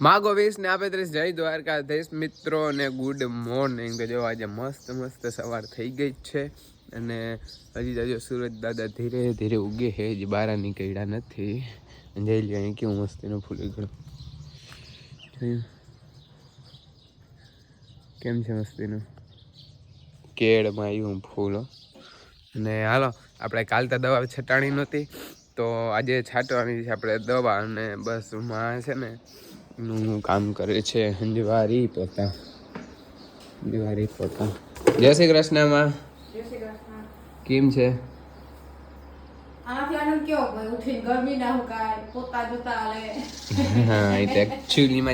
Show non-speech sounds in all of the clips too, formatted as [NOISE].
માગો વીસ ને આપે ત્રીસ. જય દ્વારકાધીશ મિત્રો અને ગુડ મોર્નિંગ તો જો આજે મસ્ત મસ્ત સવાર થઈ ગઈ જ છે. અને હજી તો સુરજ દાદા ધીરે ધીરે ઉગે છે, હજી બહાર નીકળ્યા નથી. જઈ લ્યો, અહીં કેવું મસ્તીનું ફૂલ ઉગડું કેમ છે મસ્તીનું? કેળમાં આવ્યું ફૂલો. અને હાલો, આપણે કાલ તો દવા છટાણી નહોતી. તો આજે છાંટવાની છે, આપણે દવા. અને બસમાં છે ને નું કામ કરે છે અંજવારી પોતા. અંજવારી પોતા. જય શ્રી કૃષ્ણમાં કેમ છે?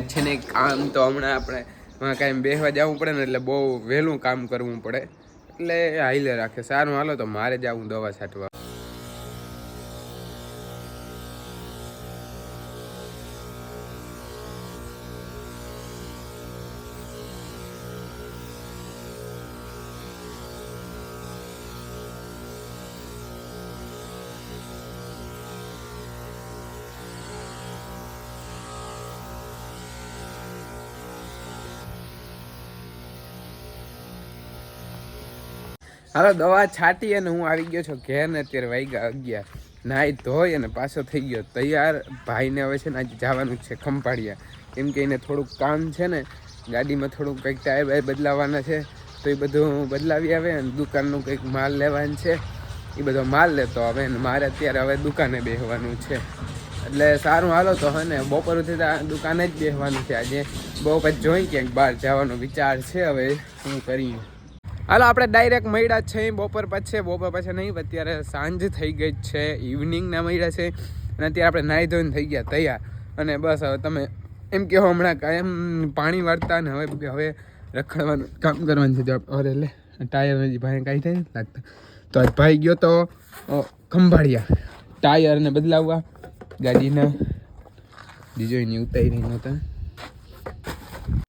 છે ને કામ તો હમણાં આપણે માં કાંઈ બેસવા જવું પડે ને એટલે બહુ વહેલું કામ કરવું પડે. એટલે હાઈલે રાખે. સારું હાલો તો મારે જવું દવા છાંટવા. હાલો, દવા છાટી અને હું આવી ગયો છું. ઘેર ને અત્યારે વાગ્યા અગિયાર. નાહી ધોઈ અને પાછો થઈ ગયો. તૈયાર. ભાઈને હવે છે ને આજે જવાનું છે ખંભાળિયા. કેમ કે એને થોડુંક કામ છે ને, ગાડીમાં થોડુંક કંઈક ટાયર બાયર બદલાવાના છે. તો એ બધું બદલાવી આવે અને દુકાનનું કંઈક માલ લેવાનું છે. એ બધો માલ લેતો આવે અને મારે અત્યારે હવે દુકાને બેસવાનું છે. એટલે સારું હાલો તો હે ને બપોર સુધી દુકાને જ બેસવાનું છે આજે. બહુ પછી જોઈ ક્યાંક બહાર જવાનો વિચાર છે હવે, શું કરીએ. હાલો, આપણે ડાયરેક્ટ મળ્યા છે બપોર પછી. બપોર પછી નહીં અત્યારે સાંજ થઈ ગઈ છે. ઇવનિંગના મળ્યા છે. અને અત્યારે આપણે નાહી ધોઈને થઈ ગયા, તૈયાર. અને બસ હવે તમે એમ કહો હમણાં કાયમ પાણી વાળતા ને હવે હવે રખડવાનું કામ કરવાનું છે. અરે લે, ટાયર હજી ભાઈ કાંઈ થાય લાગતા. તો આજ ભાઈ ગયો તો ખંભાળિયા. ટાયરને બદલાવવા. ગાડીના બીજો એની ઉતારી નહોતા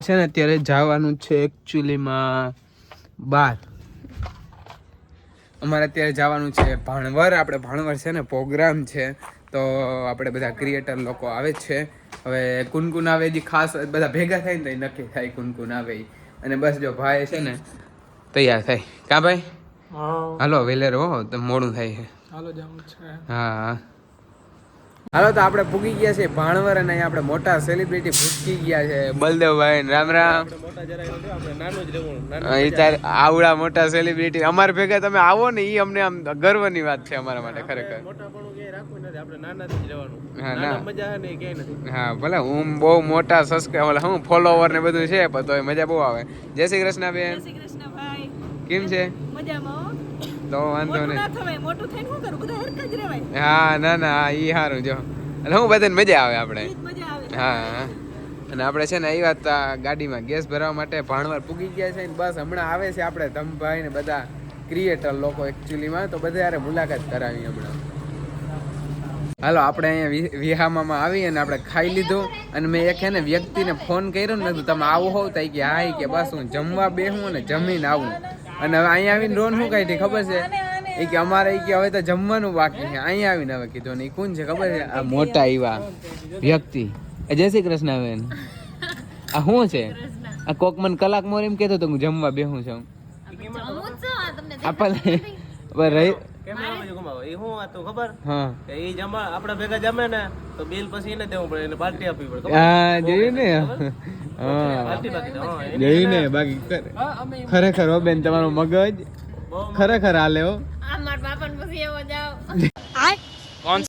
છે ને, અત્યારે જવાનું છે એકચ્યુઅલીમાં બાર. અમારે અત્યારે જવાનું છે ભાણવર. આપણે ભાણવર છે ને પ્રોગ્રામ છે. તો આપણે બધા ક્રિએટર લોકો આવે જ છે. હવે કુનકુન આવે જે ખાસ બધા ભેગા થાય ને તો નક્કી થાય કુનકુન આવે. અને બસ જો ભાઈ છે ને તૈયાર થાય. કા ભાઈ? હાલો વેલેર હો તો મોડું થાય છે. હાલો જવું છે. હા. હાલો તો આપણે પૂગી ગયા છે ભાણવર અને આપણે મોટા સેલિબ્રિટી ભૂસકી ગયા છે. બલદેવભાઈ રામ રામ. મોટા જરાય નથી આપણે નાનું જ રહેવું એ તાર આવડા મોટા સેલિબ્રિટી અમારે ભેગા તમે આવો ને એ અમને આમ ગર્વની વાત છે અમારા માટે ખરેખર. મોટા પણ ક્યાંય રાખવું નથી આપણે નાનાથી જ રહેવાનું. હા, ના. મજા છે ને એ ક્યાંય નથી. હા ભલે હું બહુ મોટા સબસ્ક્રાઈબર હું ફોલોવર ને બધું છે પણ તોય મજા બહુ આવે. જય શ્રી કૃષ્ણ બેન. શ્રી કૃષ્ણ ભાઈ. કેમ છે? મજામાં હો? તો વાંધો નહીં. મોટું થઈને શું કરું? બધા હરખા જ રહેવાય. હા ના ના ઈ સારું જો. એટલે હું બધાને મજા આવે આપણે. મજા આવે. હા અને આપણે છે ને એ વાત ગાડીમાં ગેસ ભરવા માટે ભાણવાર પૂગી ગયા છે ને બસ હમણાં આવે છે આપણે ધમભાઈ ને બધા ક્રિએટર લોકો એકચ્યુઅલીમાં તો બધા યારે મુલાકાત કરાવી હમણાં. હાલો આપણે અહીંયા વિહામામાં આવી અને આપણે ખાઈ લીધું અને મેં એક હે ને વ્યક્તિને ફોન કર્યો ને તમે આવો હોવ તો કે હા કે બસ હું જમવા બેહું અને જમીને આવું. અને હવે અહીંયા આવીને રોન શું કાઢી ખબર છે? એ કે અમારે એ કે હવે તો જમવાનું બાકી છે. અહીંયા આવીને હવે કીધું ને એ કોણ છે? ખબર છે? આ મોટા એવા વ્યક્તિ. જય શ્રી કૃષ્ણ બેન આ શું છે? આ કોક મને કલાક મોર એમ કહેતો તો હું જમવા બેહું છું. આપણને હવે રહી. એ શું હતું ખબર? હા. કે એ જમા આપણા ભેગા જમે ને તો બિલ પછી એને દેવું પડે એને પાર્ટી આપવી પડે હા જોયું ને. હા. પાર્ટી બાકી તો, હા, એની જોયું ને. બાકી ખરેખર હો બેન તમારો મગજ ખરેખર હાલે હો. આ મારા બાપાને પછી એવો જાવ. કોણ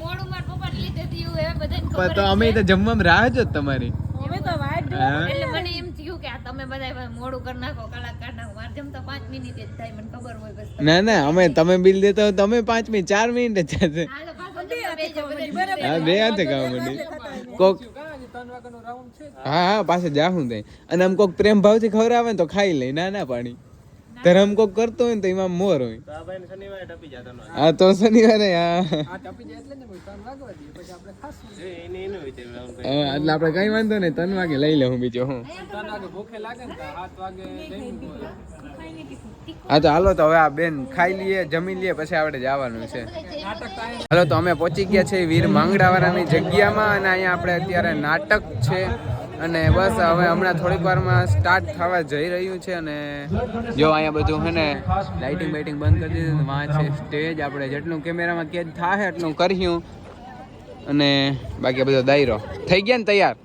મોડું મારા પપ્પા લીધે થયું હવે બધાને તો અમે તો જમવામાં રાહ જ તમારી. અમે તો વાત એટલે મને એમ થયું કે આ તમે બધા મોડું કરી નાખો કલાક કરી નાખો. મારે જમતા પાંચ મિનિટ જ થાય મને ખબર હોય બસ. ના ના અમે તમે બિલ દેતા હો તમે પાંચ મિનિટ ચાર મિનિટ જ થશે હાલો પાછો. હા બે હાથે ખાવા માંડી કોક હા હા પાસે જાહું તે અને આમ કોક પ્રેમ ભાવથી ખવડાવે ને તો ખાઈ લઈ ના ના પાણી ધરમ કોક કરતો હોય ને તો એમાં મોર હોય. હા શનિવારે ટપી જતા નો આ તો શનિવારે આમ. હા, એટલે આપણે કઈ વાંધો નહીં ત્રણ વાગે લઈ લઉં બીજો. હું હા તો હાલો તો હવે આ બેન ખાઈ લઈએ જમી લઈએ પછી આપણે જવાનું છે. હાલો તો અમે પહોંચી ગયા છે વીર માંગડાવાળાની જગ્યામાં અને અહીંયા આપણે અત્યારે નાટક છે. અને બસ હવે હમણાં થોડીક વારમાં સ્ટાર્ટ થવા જઈ રહ્યું છે અને જો અહીંયા બધું છે ને લાઇટિંગ બાઇટિંગ બંધ કરી દીધું વાં છે સ્ટેજ આપણે જેટલું કેમેરામાં કેદ થાય એટલું કર્યું. અને બાકી બધો દાયરો. થઈ ગયા ને તૈયાર?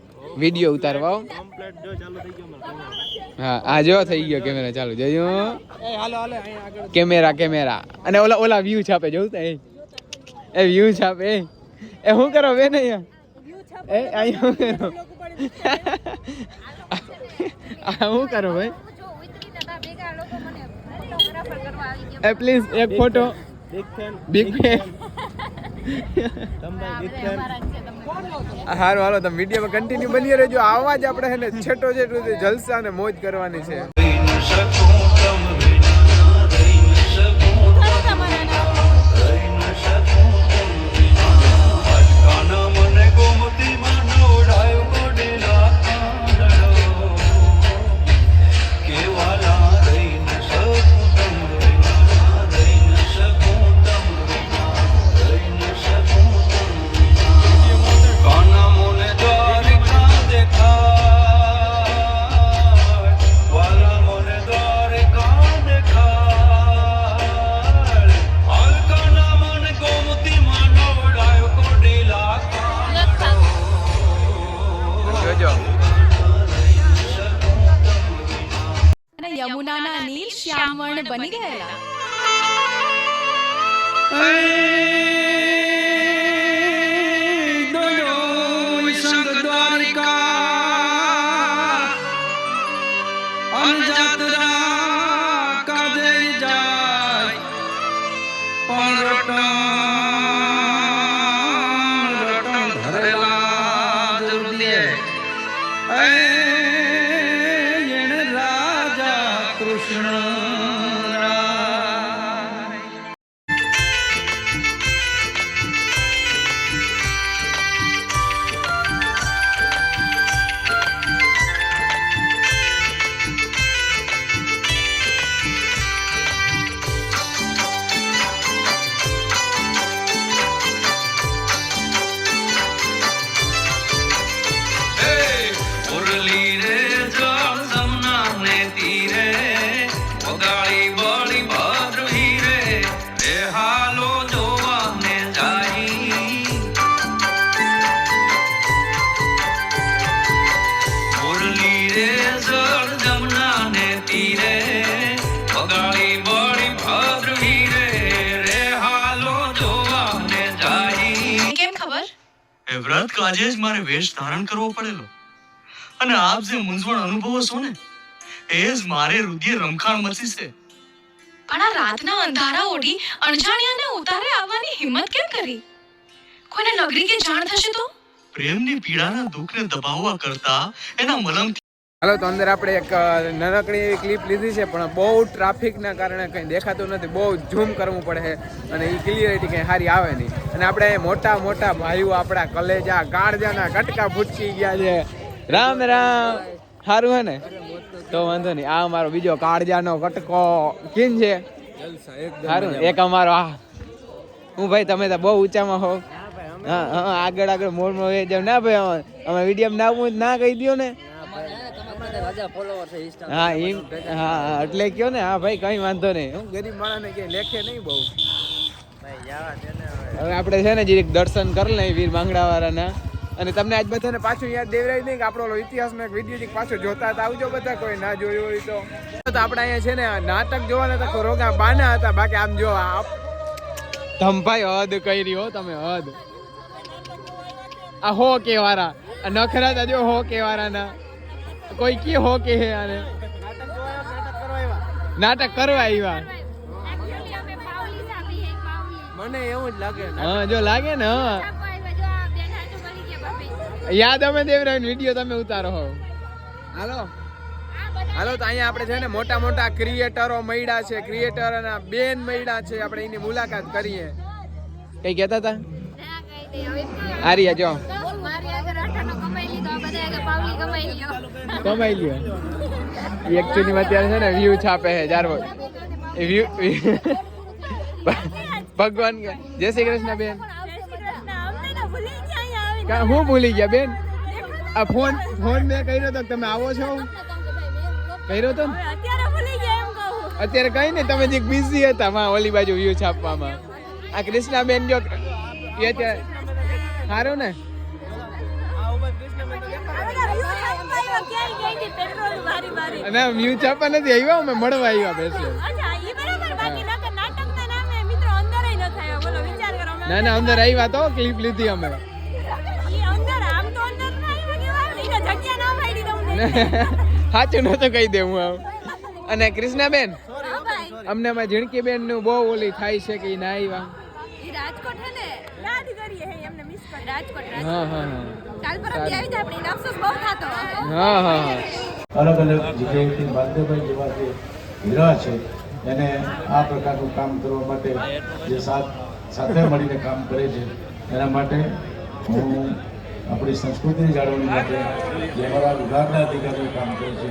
વીડિયો ઉતારવા હો. આ જો થઈ ગયો કેમેરા ચાલુ. જોયો કેમેરા કેમેરા. અને ઓલા ઓલા વ્યૂ છાપે જોઉં તો? એ એ વ્યૂ છાપે એ. શું કરો બેન અહીંયા? એ અહીંયા આ શું કરો ભાઈ? જો ઉતરીને તા ભેગા લોકો મને ફોટોગ્રાફર કરવા આવી ગયા એ પ્લીઝ એક ફોટો. બિગ ફેન છે હારું હાલો તમે વિડીયોમાં કન્ટિન્યુ બની રહેજો. આવા જ આપણે હે ને છેટો છેટું જલસા ને મોજ કરવાની છે. શ્યામવર્ણ બની ગયેલા. મુરલી એ વ્રત આજે જ મારે વેશ ધારણ કરવો પડેલો. અને આપ જે મૂંઝવણ અનુભવો છો ને એ જ મારે રુધિર રમખાણ મચી છે. પણ આ રાતના અંધારા ઓઢી અણજાણ્યાને ઉતારે આવવાની હિંમત કેમ કરી? કોઈને નગરી કે જાણ થશે તો? પ્રેમની પીડાના દુઃખને દબાવવા કરતા એના મલમ હાલો તો અંદર આપણે એક નાનકડી એવી ક્લિપ લીધી છે પણ બહુ ટ્રાફિકના કારણે કંઈ દેખાતું નથી. બહુ ઝૂમ કરવું પડે છે અને એ ક્લિયરિટી કંઈ સારી આવે નહીં. અને આપણે મોટા મોટા ભાઈઓ આપણા કલેજા કાળજાના કટકા ફૂટકી ગયા છે. રામ રામ. સારું હે ને? તો વાંધો નહીં. આ અમારો બીજો કાળજાનો કટકો કિન છે? સારું એક અમારો આ. હું ભાઈ તમે તો બહુ ઊંચામાં હો. હા હા આગળ આગળ મોર મોર જાવ ના ભાઈ અમે- વીડિયો ના ના કહી દો ને. હા એમ હા હા, એટલે કયો ને હા ભાઈ કઈ વાંધો નહીં. હું ગરીબ માણસને કે લેખે નહીં બહુ. હવે. આપણે છે ને જીરીક દર્શન કરી લઈએ વીર માંગડા વાળાના અને તમને આજ બધાને પાછું યાદ દેવરાય નહીં કે આપણો ઓલો ઇતિહાસનો એક વીડિયો પાછો જોતા હતા. આવજો બધા કોઈ ના જોયું હોય તો. તો આપણે અહીંયા છે ને નાટક જોવાના હતા રોગા બાના હતા. બાકી આમ જો આપ ધમભાઈ હદ કહી રહ્યો તમે હદ. આ હો કેવારા. આ નખરા તા જો હો કે વાળાના કોઈ કી હો કે હે આને. નાટક કરવા આવ્યા. મને એવું જ લાગે હા જો લાગે ને યાદ અમે દેવરાયન વીડિયો તમે ઉતારો હો. હાલો. હાલો તો અહીંયા આપણે છે ને મોટા મોટા ક્રિએટરો મળ્યા છે ક્રિએટર અને બેન મળ્યા છે આપણે એની મુલાકાત કરીએ. કઈ કહેતા હતા? આર્યા જો કમાઈ લ્યો. લ્યો. અત્યારે છે ને વ્યૂ છાપે છે ચાર એ વ્યૂ [LAUGHS] ભગવાન જય શ્રી કૃષ્ણ બેન. હું ભૂલી ગયા બેન? આ ફોન ફોન મેં કર્યો તો તમે આવો છો? કર્યો તો અત્યારે કઈ નહીં તમે જે બિઝી હતા માં ઓલી બાજુ વ્યૂ છાપવામાં. આ કૃષ્ણા બેન જો એ અત્યારે સારું ને? અને વ્યૂ ચાપા નથી આવ્યા અમે મળવા આવ્યા બેસે. ના ના અંદર આવ્યા તો ક્લિપ લીધી અમે. [LAUGHS] સાચું નતું કહી દે હું આમ. અને કૃષ્ણાબેન? અમને માં ઝીણકી બેનનું બહુ ઓલી થાય છે કે ના આવ્યા. રાજકોટ હે ને અલગ અલગ જગ્યાએથી બાલદેવભાઈ જેવા જે હીરા છે એને આ પ્રકારનું કામ કરવા માટે જે સાથ સાથે મળીને કામ કરે છે એના માટે હું આપણી સંસ્કૃતિની જાળવણી માટે જે અમારા વિભાગના અધિકારીઓ કામ કરે છે.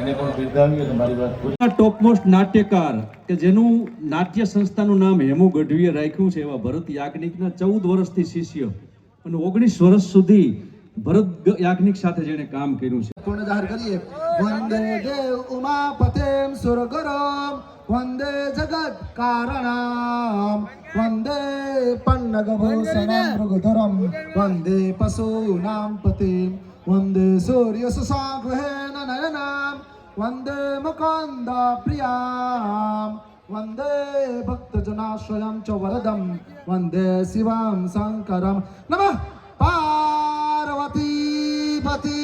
એને પણ બિરદાવી અને મારી વાત પૂરી ટોપમોસ્ટ નાટ્યકાર કે જેનું નાટ્ય સંસ્થાનું નામ હેમુ ગઢવીએ રાખ્યું છે એવા ભરત યાજ્ઞિકના ચૌદ વર્ષથી શિષ્ય. અને ઓગણીસ વર્ષ સુધી ભરત ગ- યાજ્ઞિક સાથે જેણે કામ કર્યું છે પૂર્ણ જાહેર કરીએ વંદે દેવ ઉમાપતેમ સુરગરમ વંદે જગત કારણમ વંદે પન્નગભૂષણમ મૃગધરમ વંદે પશૂનામ પતિમ વંદે સૂર્ય સુસાગ્રહેણ નયનામ વંદે મુકંદ પ્રિયામ વંદે ભક્તજનાશ્રયમ ચ વરદમ વંદે શિવમ શંકરમ નમઃ પાર્વતી પતિ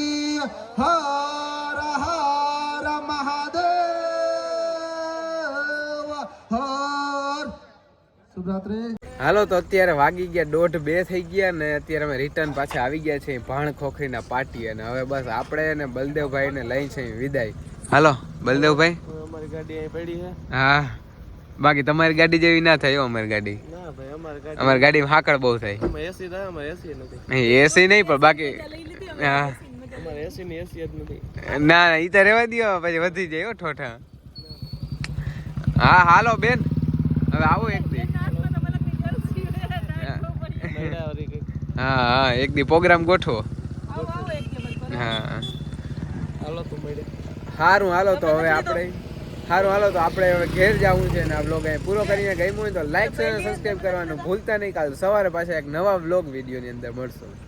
હર હર મહાદેવ હર શુભરાત્રી હાલો તો અત્યારે વાગી ગયા દોઢ બે થઈ ગયા ને અત્યારે અમે રિટર્ન પાછા આવી ગયા છે ભાણ ખોખરીના પાર્ટી અને હવે બસ આપણે ને બલદેવભાઈ ને લઈ છે વિદાય. હાલો બલદેવભાઈ? અમારી ગાડી અહીં પડી છે. હા. બાકી તમારી ગાડી જેવી ના થાય અમારી ગાડી. અમારી ગાડી ગાડીમાં હાકડ બહુ થાય. એસી એસી નથી. નહીં એસી નહીં પણ બાકી હા. ની એસી જ નથી. ના ના ઈ તો રેવા દ્યો પછી વધી જાય ઠોઠા. હા હાલો બેન. હવે આવો એક દી. હા. હા એક દી પ્રોગ્રામ ગોઠવો. હા. હાલો તો સારું હાલો તો હવે આપણે સારું હાલો, તો આપણે હવે ઘેર જવું છે ને આ બ્લોગ અહીં પૂરો કરીને ગમ્યું હોય તો લાઈક અને સબસ્ક્રાઈબ કરવાનું ભૂલતા નહીં. કાલ સવારે પાછા એક નવા બ્લોગ વિડીયોની અંદર મળશું.